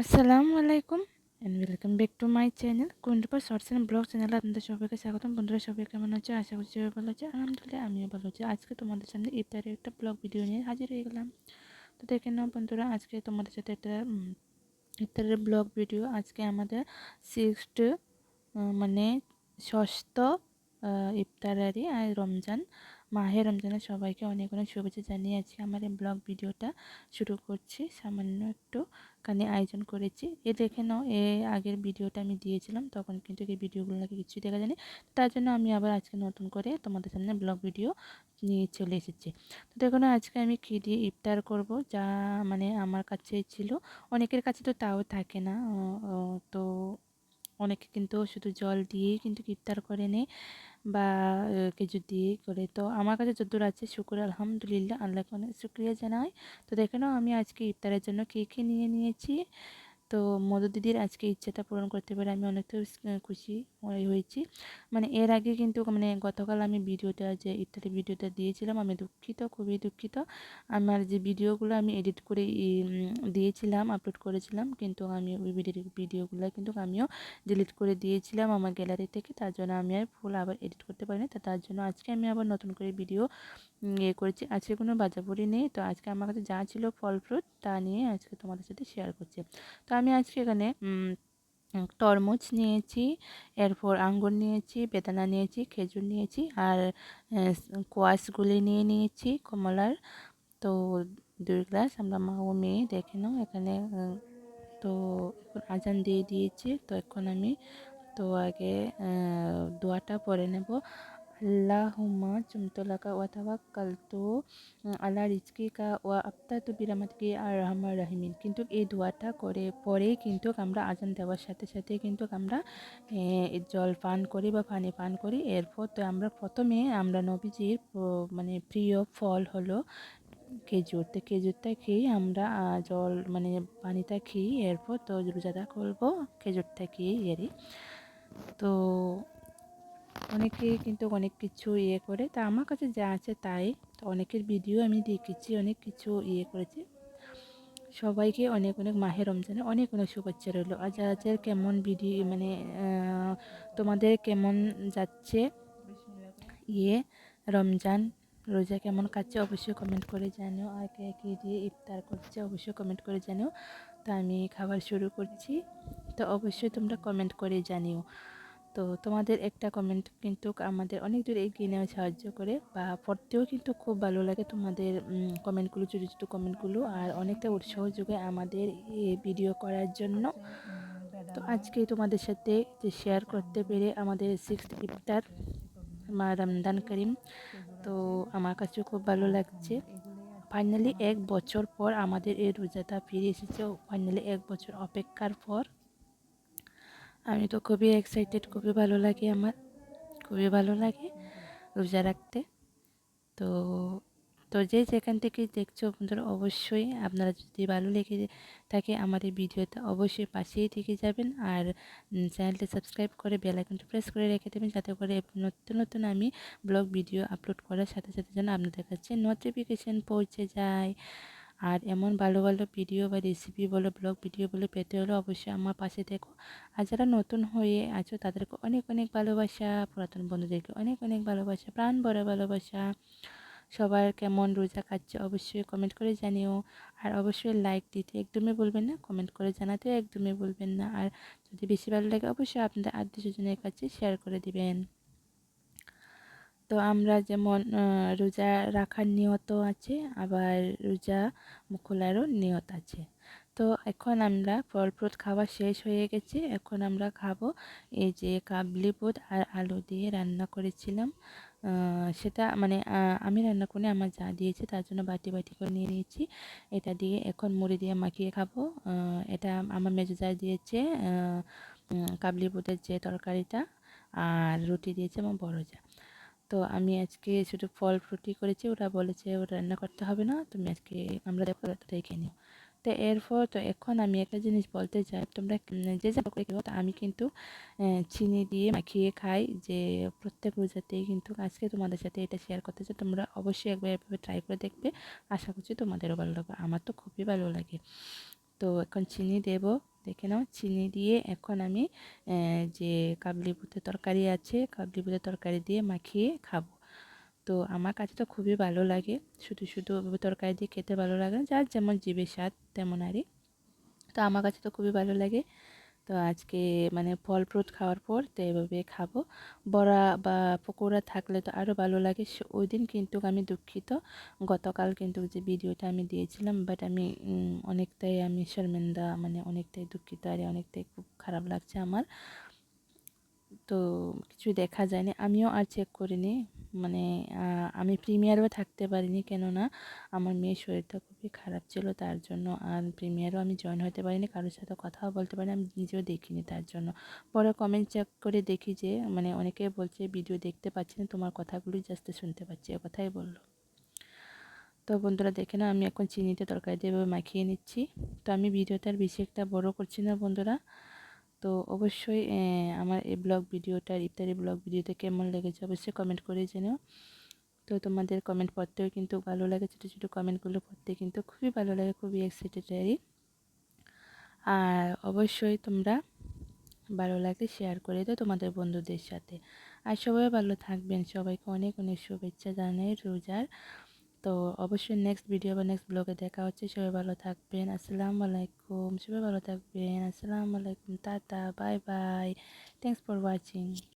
আসসালামু আলাইকুম। And welcome back to my channel কুন্ডুপার shorts and blog channel আপনাদের সবাইকে স্বাগতম। বন্ধুরা, সবাই কেমন আছে? আশা করছি সবাই ভালো আছে। আলহামদুলিল্লাহ, আমিও ভালো আছি। আজকে তোমাদের সামনে ইফতারের একটা ব্লগ ভিডিও নিয়ে হাজির হয়ে গেলাম। তো দেখে নাও বন্ধুরা, আজকে তোমাদের সাথে একটা ইফতারের ব্লগ ভিডিও আজকে আমাদের সিক্সথ মানে ষষ্ঠ ইফতারারি আর রমজান। মাহে রমজানের সবাইকে অনেক অনেক শুভেচ্ছা জানিয়ে আছি আমার এই ব্লগ ভিডিওটা শুরু করছি। সামান্য একটু কানে আয়োজন করেছি। এ দেখে নাও, এ আগের ভিডিওটা আমি দিয়েছিলাম, তখন কিন্তু এই ভিডিওগুলো নাকি কিছুই দেখা যায়নি। তার জন্য আমি আবার আজকে নতুন করে তোমাদের সামনে ব্লগ ভিডিও নিয়ে চলে এসেছি। তো দেখো না, আজকে আমি কী দিয়ে ইফতার করব, যা মানে আমার কাছে ছিল। অনেকের কাছে তো তাও থাকে না তো অনেকে কিন্তু শুধু জল দিয়েই কিন্তু ইফতার করে নেয়। বা কিছু দিয়ে করে। তো আমার কাছে যতদূর আছে, শুকুর আলহামদুলিল্লাহ আল্লাহকে অনেক শুক্রিয়া জানাই। তো দেখে নাও, আমি আজকে ইফতারের জন্য কী কী নিয়ে নিয়েছি। তো মধু দিদির আজকে ইচ্ছাটা পূরণ করতে পারে আমি অনেকটা খুশি হয়েছি। মানে এর আগে কিন্তু মানে গতকাল আমি ভিডিওটা যে ইত্যাদি ভিডিওটা দিয়েছিলাম, আমি দুঃখিত, খুবই দুঃখিত। আমার যে ভিডিওগুলো আমি এডিট করে দিয়েছিলাম, আপলোড করেছিলাম, কিন্তু আমি ওই ভিডিও ভিডিওগুলো কিন্তু আমিও ডিলিট করে দিয়েছিলাম আমার গ্যালারি থেকে, তার জন্য আমি আর ফুল আবার এডিট করতে পারিনি। তো তার জন্য আজকে আমি আবার নতুন করে ভিডিও ইয়ে করেছি। আজকে কোনো বাজাবড়ি নেই। তো আজকে আমার কাছে যা ছিল ফল, ফ্রুট তা নিয়ে আজকে তোমাদের সাথে শেয়ার করছি। তো আমি আজকে এখানে তরমুজ নিয়েছি, এরপর আঙ্গুর নিয়েছি, বেদানা নিয়েছি, খেজুর নিয়েছি আর কোয়াশগুলি নিয়ে নিয়েছি কমলার। তো দুই গ্লাস, আমরা মা ও মেয়ে দেখে নাও এখানে তো আজান দিয়ে দিয়েছি। তো এখন আমি, তো আগে দোয়াটা পরে নেব। আল্লাহুম্মা চুমতলাকা ওয়া তাওয়াক্কালতু আলা রিজকিকা ওয়া আফতাতু বিরাহমাতিকা আর রহমান রাহিমিন কিন্তু এই দোয়াটা করে পরেই কিন্তু আমরা আজান দেওয়ার সাথে সাথে কিন্তু আমরা জল পান করি বা পানি পান করি এরপর তো আমরা প্রথমে আমরা নবীজির মানে প্রিয় ফল হলো খেজুর তো খেজুরটা খেয়ে আমরা জল মানে পানিটা খেয়ে এরপর তো রোজাটা করব খেজুরটা খেয়ে এরই তো অনেকে কিন্তু অনেক কিছু ইয়ে করে। তা আমার কাছে যা আছে তাই। তো অনেকের ভিডিও আমি দেখেছি, অনেক কিছু ইয়ে করেছি। সবাইকে অনেক অনেক মাহে রমজানে অনেক অনেক শুভেচ্ছা রইল। আর যাদের কেমন ভিডিও মানে তোমাদের কেমন যাচ্ছে ইয়ে রমজান, রোজা কেমন কাটছে অবশ্যই কমেন্ট করে জানিও। আর কে কে দিয়ে ইফতার করছে অবশ্যই কমেন্ট করে জানিও। তো আমি খাবার শুরু করছি। তো অবশ্যই তোমরা কমেন্ট করে জানিও। তো তোমাদের একটা কমেন্ট কিন্তু আমাদের অনেক দূর এগিয়ে নেওয়া সাহায্য করে বা পড়তেও কিন্তু খুব ভালো লাগে তোমাদের কমেন্টগুলো ছোটো ছোটো কমেন্টগুলো আর অনেকটা উৎসাহ যোগায় আমাদের ভিডিও করার জন্য। তো আজকে তোমাদের সাথে যে শেয়ার করতে পেরে আমাদের সিক্স ইফতার মা রমদান করিম, তো আমার কাছেও খুব ভালো লাগছে। ফাইনালি এক বছর পর আমাদের এই রোজাটা ফিরে এসেছে। ফাইনালি এক বছর অপেক্ষার পর আমি তো খুবই এক্সাইটেড খুবই ভালো লাগে আমার, খুবই ভালো লাগে রোজা রাখতে। তো তো যে যেখান থেকে দেখছ বন্ধুরা, অবশ্যই আপনারা যদি ভালো লেগে থাকে আমাদের ভিডিওতে, অবশ্যই পাশেই থেকে যাবেন আর চ্যানেলটা সাবস্ক্রাইব করে বেল আইকনটা প্রেস করে রেখে দেবেন, যাতে করে নতুন নতুন আমি ব্লগ ভিডিও আপলোড করার সাথে সাথে যেন আপনাদের কাছে নোটিফিকেশান পৌঁছে যায়। আর এমন ভালো ভালো ভিডিও বা রেসিপি বলো ব্লগ ভিডিও বলো পেতে হলে অবশ্যই আমার পাশে দেখো আর যারা নতুন হয়ে আছো, তাদেরকে অনেক অনেক ভালোবাসা, পুরাতন বন্ধুদেরকে অনেক অনেক ভালোবাসা, প্রাণ বড় ভালোবাসা। সবার কেমন রোজা কাটছে অবশ্যই কমেন্ট করে জানিও। আর অবশ্যই লাইক দিতে একদমই বলবেন না কমেন্ট করে জানাতে একদমই বলবেন না। আর যদি বেশি ভালো লাগে, অবশ্যই আপনাদের আত্মীয় স্বজনের কাছে শেয়ার করে দিবেন। তো আমরা যেমন রোজা রাখার নিয়ত আছে, আবার রোজা খোলারও নিয়ত আছে। তো এখন আমরা ফল ফ্রুট খাওয়া শেষ হয়ে গেছে, এখন আমরা খাব এই যে কাবলি বুট আর আলু দিয়ে রান্না করেছিলাম। সেটা মানে আমি রান্না করে আমার যা দিয়েছে তার জন্য বাটি বাটি করে নিয়ে নিয়েছি। এটা দিয়ে এখন মুড়ি দিয়ে মাখিয়ে খাব। এটা আমার মেজো যা দিয়েছে কাবলি বুটের যে তরকারিটা, আর রুটি দিয়েছে আমার বড় যা। তো আমি আজকে শুধু ফল ফ্রুটি করেছি। ওরা বলেছে ওটা রান্না করতে হবে না, তুমি আজকে আমরা দেখো দেখে নিও। তো এরপর তো এখন আমি একটা জিনিস বলতে চাই, তোমরা যে যা করে তো আমি কিন্তু চিনি দিয়ে মাখিয়ে খাই যে প্রত্যেক রোজাতেই কিন্তু আজকে তোমাদের সাথে এটা শেয়ার করতে চাই। তোমরা অবশ্যই একবার এভাবে ট্রাই করে দেখবে। আশা করছি তোমাদেরও ভালো লাগবে। আমার তো খুবই ভালো লাগে। তো এখন চিনি দেব। দেখে নাও, চিনি দিয়ে এখন আমি যে কাবলি বুটের তরকারি আছে, কাবলি বুটের তরকারি দিয়ে মাখিয়ে খাব। তো আমার কাছে তো খুবই ভালো লাগে, শুধু শুধু তরকারি দিয়ে খেতে ভালো লাগে যার যেমন জীবের স্বাদ তেমন আরই। তো আমার কাছে তো খুবই ভালো লাগে। তো আজকে মানে ফল ফ্রুট খাওয়ার পর তো এভাবে খাব। বড়া বা পকোড়া থাকলে তো আরও ভালো লাগে। ওই দিন কিন্তু আমি দুঃখিত। গতকাল কিন্তু যে ভিডিওটা আমি দিয়েছিলাম বাট আমি অনেকটাই আমি শর্মিন্দা মানে অনেকটাই দুঃখিত আর অনেকটাই খুব খারাপ লাগছে আমার। তো কিছু দেখা যায়নি। আমিও আর চেক করিনি। মানে আমি প্রিমিয়ারও থাকতে পারিনি কেননা আমার মেয়ের শরীরটা খুবই খারাপ ছিল, তার জন্য আর প্রিমিয়ারও আমি জয়েন হতে পারিনি। কারোর সাথে কথাও বলতে পারিনি, আমি নিজেও দেখিনি তার জন্য। পরে কমেন্ট চেক করে দেখি যে মানে অনেকে বলছে ভিডিও দেখতে পাচ্ছি না, তোমার কথাগুলোই জাস্ট শুনতে পাচ্ছি, এ কথাই বলল। তো বন্ধুরা দেখে না আমি এখন চিনিতে তরকারি দিয়ে এভাবে মাখিয়ে নিচ্ছি। তো আমি ভিডিওটা আর বেশি একটা বড় করছি না বন্ধুরা। তো অবশ্যই আমার এই ব্লগ ভিডিওটার, ইফতারি ব্লগ ভিডিওতে কেমন লেগেছে অবশ্যই কমেন্ট করে জেনেও। তো তোমাদের কমেন্ট পড়তেও কিন্তু ভালো লাগে, ছোটো ছোটো কমেন্টগুলো পড়তে কিন্তু খুবই ভালো লাগে, খুবই এক্সাইটেড আর অবশ্যই তোমরা ভালো লাগলে শেয়ার করে দাও তোমাদের বন্ধুদের সাথে। আর সবাই ভালো থাকবেন, সবাইকে অনেক অনেক শুভেচ্ছা জানাই রোজার। তো অবশ্যই নেক্সট ভিডিও বা নেক্সট ব্লগে দেখা হচ্ছে। সবাই ভালো থাকবেন। আসসালামু আলাইকুম। সবাই ভালো থাকবেন। আসসালামু আলাইকুম। Tata. Bye bye. Thanks for watching